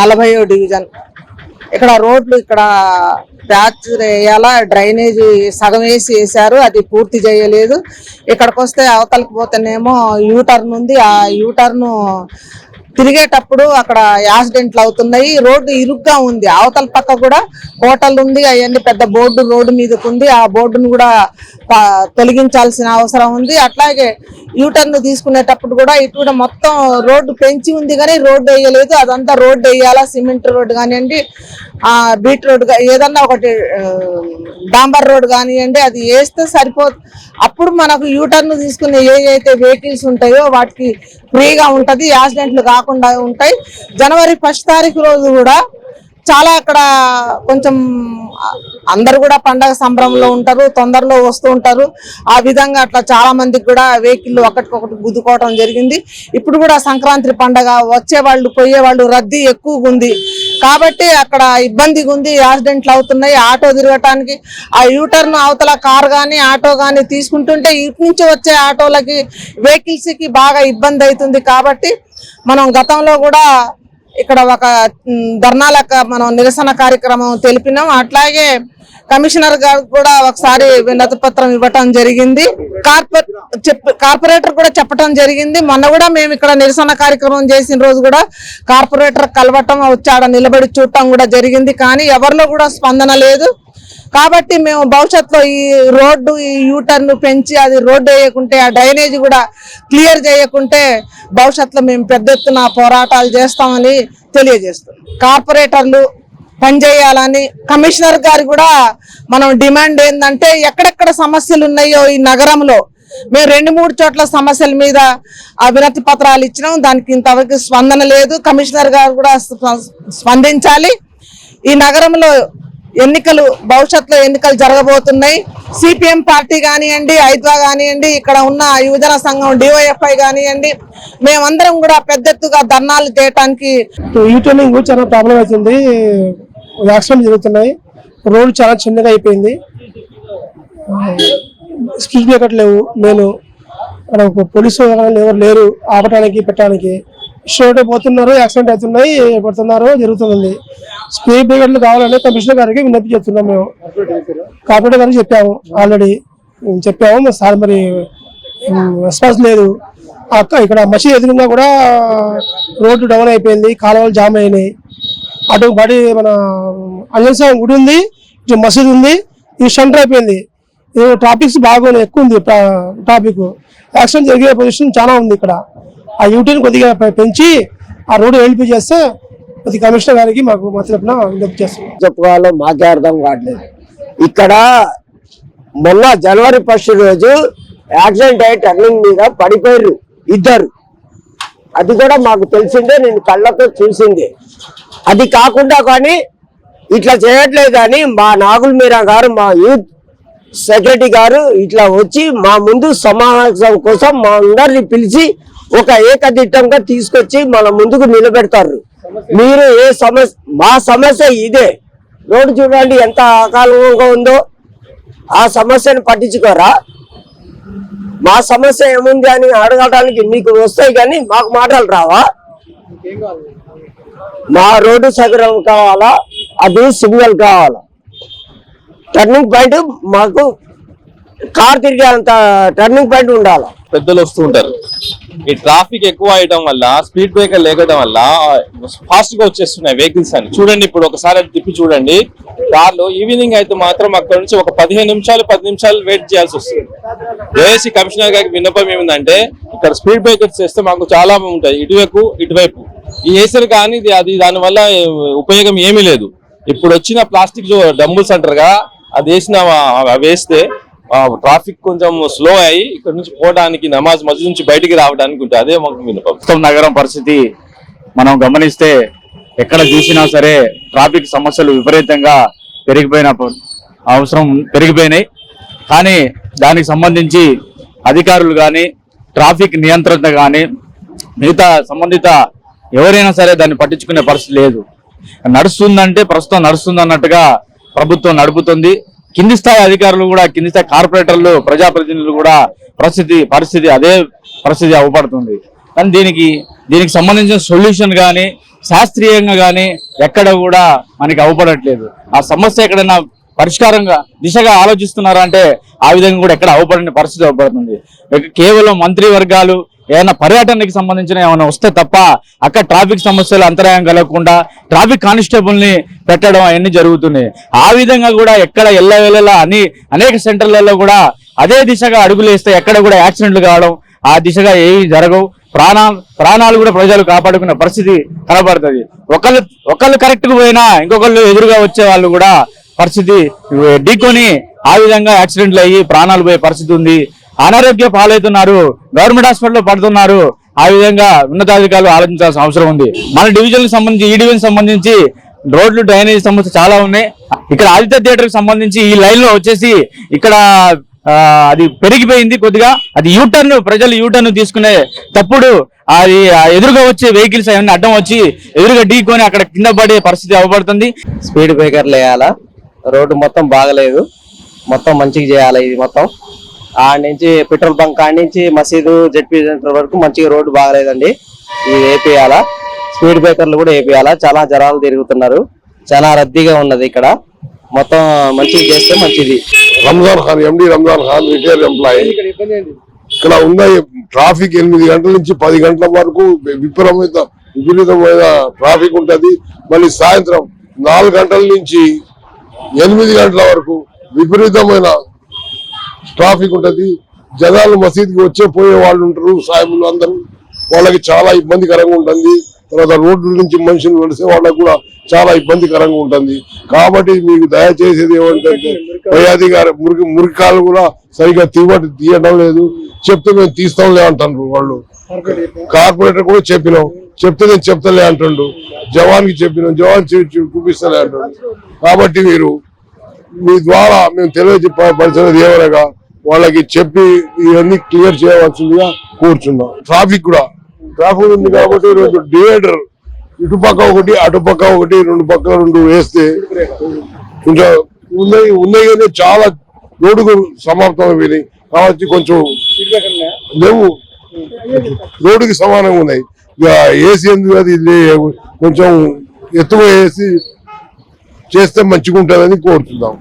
నలభైయో division. ఇక్కడ రోడ్లు ఇక్కడ ప్యాచ్ వేయాలా డ్రైనేజీ సగం వేసి వేశారు అది పూర్తి చేయలేదు. ఇక్కడికి వస్తే అవతలకి పోతేనేమో యూటర్న్ ఉంది. ఆ యూటర్న్ తిరిగేటప్పుడు అక్కడ యాక్సిడెంట్లు అవుతున్నాయి. రోడ్డు ఇరుగ్గా ఉంది. అవతల పక్క కూడా హోటల్ ఉంది అవన్నీ పెద్ద బోర్డు రోడ్డు మీదకు ఉంది ఆ బోర్డును కూడా తొలగించాల్సిన అవసరం ఉంది. అట్లాగే యూటర్న్ తీసుకునేటప్పుడు కూడా ఇటు కూడా మొత్తం రోడ్డు పెంచి ఉంది కానీ రోడ్డు వేయలేదు. అదంతా రోడ్డు వేయాలా? సిమెంట్ రోడ్డు కానివ్వండి ఆ బీట్ రోడ్ ఏదన్నా ఒకటి డాంబర్ రోడ్ కానివ్వండి అది వేస్తే సరిపోదు. అప్పుడు మనకు యూటర్న్ తీసుకునే ఏ అయితే వెహికల్స్ ఉంటాయో వాటికి ఫ్రీగా ఉంటుంది. యాక్సిడెంట్లు కాకుండా ఉంటాయి. జనవరి ఫస్ట్ తారీఖు రోజు కూడా చాలా అక్కడ కొంచెం అందరు కూడా పండగ సంబరంలో ఉంటారు తొందరలో వస్తూ ఉంటారు. ఆ విధంగా అట్లా చాలా మందికి కూడా వెహికల్ ఒకటికొకటి గుద్దుకోవడం జరిగింది. ఇప్పుడు కూడా సంక్రాంతి పండగ వచ్చే వాళ్ళు పోయే వాళ్ళు రద్దీ ఎక్కువగా ఉంది. కాబట్టి అక్కడ ఇబ్బందిగా ఉంది యాక్సిడెంట్లు అవుతున్నాయి ఆటో తిరగటానికి. ఆ యూటర్న్ అవతల కార్ కానీ ఆటో కానీ తీసుకుంటుంటే ఇటు నుంచి వచ్చే ఆటోలకి వెహికల్స్కి బాగా ఇబ్బంది అవుతుంది. కాబట్టి మనం గతంలో కూడా ఇక్కడ ఒక మ్, ధర్నాలకు మనం నిరసన కార్యక్రమం తెలిపినాం. అట్లాగే కమిషనర్ గారు కూడా ఒకసారి వినతి పత్రం ఇవ్వటం జరిగింది. కార్పొరేట్ కార్పొరేటర్ కూడా చెప్పటం జరిగింది. మొన్న కూడా మేము ఇక్కడ నిరసన కార్యక్రమం చేసిన రోజు కూడా కార్పొరేటర్ కలవటం వచ్చాడ నిలబడి చూడటం కూడా జరిగింది. కానీ ఎవరిలో కూడా స్పందన లేదు. కాబట్టి మేము భవిష్యత్తులో ఈ రోడ్డు ఈ యూటర్న్ పెంచి అది రోడ్డు వేయకుంటే ఆ డ్రైనేజ్ కూడా క్లియర్ చేయకుంటే భవిష్యత్తులో మేము పెద్ద ఎత్తున పోరాటాలు చేస్తామని తెలియజేస్తున్నాం. కార్పొరేటర్లు పనిచేయాలని కమిషనర్ గారు కూడా మనం డిమాండ్ ఏంటంటే ఎక్కడెక్కడ సమస్యలు ఉన్నాయో ఈ నగరంలో మేము రెండు మూడు చోట్ల సమస్యల మీద అభినతి పత్రాలు ఇచ్చినాం. దానికి ఇంతవరకు స్పందన లేదు. కమిషనర్ గారు కూడా స్ప- స్పందించాలి. ఈ నగరంలో ఎన్నికలు భవిష్యత్తులో ఎన్నికలు జరగబోతున్నాయి. సిపిఎం పార్టీ కానివ్వండి ఐద్వా కానివ్వండి ఇక్కడ ఉన్న యువజన సంఘం డివైఎఫ్ఐ కానివ్వండి మేమందరం కూడా పెద్ద ఎత్తుగా ధర్నాలు చేయటానికి ఈ టర్నింగ్ చాలా ప్రాబ్లం అవుతుంది. యాక్సిడెంట్ జరుగుతున్నాయి. రోడ్ చాలా చిన్నగా అయిపోయింది. స్పీడ్ బ్రేకర్ లేవు. నేను అక్కడ పోలీసు ఎవరు లేరు ఆపటానికి పెట్టడానికి. షోట్ పోతున్నారు యాక్సిడెంట్ అవుతున్నాయి పడుతున్నారు జరుగుతుంది స్పీడ్ బ్రేకర్లు కావాలని కమిషనర్ గారికి విన్నపి చేస్తున్నాం మేము. కార్పొరేటర్ గారికి చెప్పాము ఆల్రెడీ చెప్పాము సార్ మరి రెస్పాన్స్ లేదు. అక్క ఇక్కడ మసీద్ ఎదురుగా కూడా రోడ్డు డౌన్ అయిపోయింది కాలువలు జామ్ అయినాయి. అటు బడి మన అంజన్ స్వామి గుడి ఉంది ఇటు మసీద్ ఉంది ఇది సెంటర్ అయిపోయింది. ఇది ట్రాఫిక్స్ బాగా ఎక్కువ ఉంది ట్రాఫిక్. యాక్సిడెంట్ జరిగే పొజిషన్ చాలా ఉంది ఇక్కడ. ఆ యూటీని కొద్దిగా పెంచి ఆ రోడ్డు ఎల్పీ చేస్తే కొద్ది కమిషనర్ గారికి మాకు మా తరపున విజ్ఞప్తి చేస్తున్నాం. చెప్పుకోవాలో మాకే అర్థం కావట్లేదు. ఇక్కడ మొన్న జనవరి ఫస్ట్ రోజు యాక్సిడెంట్ అయ్యి టర్నింగ్ మీద పడిపోయారు ఇద్దరు. అది కూడా మాకు తెలిసిందే నేను కళ్ళతో చూసిందే. అది కాకుండా కానీ ఇట్లా చేయట్లేదు కానీ మా నాగుల్ మీరా గారు మా యూత్ సెక్రటరీ గారు ఇట్లా వచ్చి మా ముందు సమావేశం కోసం మా అందరిని పిలిచి ఒక ఏకదిట్టంగా తీసుకొచ్చి మన ముందుకు నిలబెడతారు. మీరు ఏ సమస్య మా సమస్య ఇదే. రోడ్డు చూడండి ఎంత అకాలంగా ఉందో. ఆ సమస్యను పట్టించుకోరా? మా సమస్య ఏముంది అని అడగడానికి మీకు వస్తాయి కానీ మాకు మాటలు రావా? మా రోడ్డు సగరం కావాలా? అది సిగ్నల్ కావాలా? టర్నింగ్ పాయింట్ మాకు కార్ తిరిగేంత టర్నింగ్ పాయింట్ ఉండాలి? పెద్దలు వస్తూ ఉంటారు. ఈ ట్రాఫిక్ ఎక్కువ అయ్యడం వల్ల స్పీడ్ బ్రేకర్ లేకడం వల్ల ఫాస్ట్గా వచ్చేస్తున్నాయి వెహికల్స్ అని చూడండి ఇప్పుడు ఒకసారి అది తిప్పి చూడండి. కార్లు ఈవినింగ్ అయితే మాత్రం అక్కడ నుంచి ఒక పదిహేను నిమిషాలు పది నిమిషాలు వెయిట్ చేయాల్సి వస్తుంది. ఏసీ కమిషనర్ గారికి విన్నపం ఏమిందంటే ఇక్కడ స్పీడ్ బ్రేకర్స్ చేస్తే మాకు చాలా ఉంటాయి ఇటువైపు ఇటువైపు. ఈ వేసారు కానీ అది దాని వల్ల ఉపయోగం ఏమీ లేదు. ఇప్పుడు వచ్చిన ప్లాస్టిక్ డంబుల్స్ అంటారు కదా అది వేసిన అవి వేస్తే ట్రాఫిక్ కొంచెం స్లో అయ్యి ఇక్కడ నుంచి పోవడానికి నమాజ్ మస్జిద్ నుంచి బయటికి రావడానికి ఉంటుంది అదే మాకు విన్నపం ప్రస్తుతం నగరం పరిస్థితి మనం గమనిస్తే ఎక్కడ చూసినా సరే ట్రాఫిక్ సమస్యలు విపరీతంగా పెరిగిపోయిన అవసరం పెరిగిపోయినాయి. కానీ దానికి సంబంధించి అధికారులు కానీ ట్రాఫిక్ నియంత్రణ కానీ మిగతా సంబంధిత ఎవరైనా సరే దాన్ని పట్టించుకునే పరిస్థితి లేదు. నడుస్తుందంటే ప్రస్తుతం నడుస్తుంది అన్నట్టుగా ప్రభుత్వం నడుపుతుంది. కింది స్థాయి అధికారులు కూడా కింది స్థాయి కార్పొరేటర్లు ప్రజాప్రతినిధులు కూడా పరిస్థితి పరిస్థితి అదే పరిస్థితి అవపడుతుంది. కానీ దీనికి దీనికి సంబంధించిన సొల్యూషన్ కానీ శాస్త్రీయంగా కానీ ఎక్కడ కూడా మనకి అవపడట్లేదు. ఆ సమస్య ఎక్కడైనా పరిష్కారంగా దిశగా ఆలోచిస్తున్నారా అంటే ఆ విధంగా కూడా ఎక్కడ అవపడని పరిస్థితి అవపడుతుంది. కేవలం మంత్రి వర్గాలు ఏదైనా పర్యటనకి సంబంధించిన ఏమైనా వస్తే తప్ప అక్కడ ట్రాఫిక్ సమస్యలు అంతరాయం కలగకుండా ట్రాఫిక్ కానిస్టేబుల్ని పెట్టడం అవన్నీ జరుగుతున్నాయి. ఆ విధంగా కూడా ఎక్కడ ఎల్లవేళలా అని అనేక సెంటర్లలో కూడా అదే దిశగా అడుగులేస్తే ఎక్కడ కూడా యాక్సిడెంట్లు కావడం ఆ దిశగా ఏవి జరగవు. ప్రాణ ప్రాణాలు కూడా ప్రజలు కాపాడుకునే పరిస్థితి కనబడుతుంది. ఒకళ్ళు ఒకళ్ళు కరెక్ట్గా పోయినా ఇంకొకళ్ళు ఎదురుగా వచ్చే వాళ్ళు కూడా పరిస్థితి ఢీకొని ఆ విధంగా యాక్సిడెంట్లు అయ్యి ప్రాణాలు పోయే పరిస్థితి ఉంది. అనారోగ్య పాలవుతున్నారు. గవర్నమెంట్ హాస్పిటల్లో పడుతున్నారు. ఆ విధంగా ఉన్నతాధికారులు ఆలోచించాల్సిన అవసరం ఉంది. మన డివిజన్ సంబంధించి ఈ డివిజన్ సంబంధించి రోడ్లు డ్రైనేజ్ సమస్య చాలా ఉన్నాయి. ఇక్కడ ఆదిత్య థియేటర్కి సంబంధించి ఈ లైన్లో వచ్చేసి ఇక్కడ అది పెరిగిపోయింది కొద్దిగా. అది యూటర్న్ ప్రజలు యూటర్న్ తీసుకునే తప్పుడు అది ఆ ఎదురుగా వచ్చే వెహికల్స్ అవన్నీ అడ్డం వచ్చి ఎదురుగా ఢీకొని అక్కడ కింద పడే పరిస్థితి అవబడుతుంది. స్పీడ్ బ్రేకర్లు వేయాలా? రోడ్డు మొత్తం బాగలేదు. మొత్తం మంచిగా చేయాలి ఇది మొత్తం? ఆ నుంచి పెట్రోల్ బంక్ కాడి నుంచి మసీదు జెడ్పీ సెంటర్ వరకు మంచిగా రోడ్డు బాగలేదండి. ఇది వేపియాలా స్పీడ్ బ్రేకర్లు కూడా వేపియాలా చాలా జనాలు తిరుగుతున్నారు. చాలా రద్దీగా ఉన్నది ఇక్కడ. మొత్తం మంచిగా చేస్తే మంచిది. Ramzan Khan MD Ramzan Khan retire employee. ఇక్కడ ఉన్న ట్రాఫిక్ ఎనిమిది గంటల నుంచి పది గంటల వరకు విపరీత విపరీతమైన ట్రాఫిక్ ఉంటది. మళ్ళీ సాయంత్రం నాలుగు గంటల నుంచి ఎనిమిది గంటల వరకు విపరీతమైన ట్రాఫిక్ ఉంటుంది. జనాలు మసీద్కి వచ్చే పోయే వాళ్ళు ఉంటారు సాయిబులు అందరూ. వాళ్ళకి చాలా ఇబ్బందికరంగా ఉంటుంది. తర్వాత రోడ్ల నుంచి మనుషులు నడిసే వాళ్ళకి కూడా చాలా ఇబ్బందికరంగా ఉంటుంది. కాబట్టి మీకు దయచేసేది ఏమంటే పై గారు మురికి మురికాలు కూడా సరిగా తీవటి తీయడం లేదు. చెప్తే మేము తీస్తాంలే అంటారు వాళ్ళు. కార్పొరేటర్ కూడా చెప్పినాం. చెప్తే నేను చెప్తలే అంటుండు. జవాన్కి చెప్పినాం. జవాన్ చూపిస్తలే అంటుండు. కాబట్టి మీరు మీ ద్వారా మేము తెలియజెప్పవలసినది ఏమనగా వాళ్ళకి చెప్పి ఇవన్నీ క్లియర్ చేయవలసిందిగా కూర్చున్నాం. ట్రాఫిక్ కూడా. ట్రాఫిక్ ఉంది కాబట్టి రెండు డివైడర్. ఇటు పక్క ఒకటి అటు పక్క ఒకటి రెండు పక్కల రెండు వేస్తే కొంచెం ఉన్నాయి ఉన్నాయి కానీ చాలా రోడ్డుకు సమాప్తం అయిపోయినాయి కాబట్టి కొంచెం లేవు. రోడ్డుకి సమానంగా ఉన్నాయి. ఇక ఏసీ ఎందుకు అది కొంచెం ఎత్తుగా వేసి చేస్తే మంచిగా ఉంటుందని కోరుతున్నాం.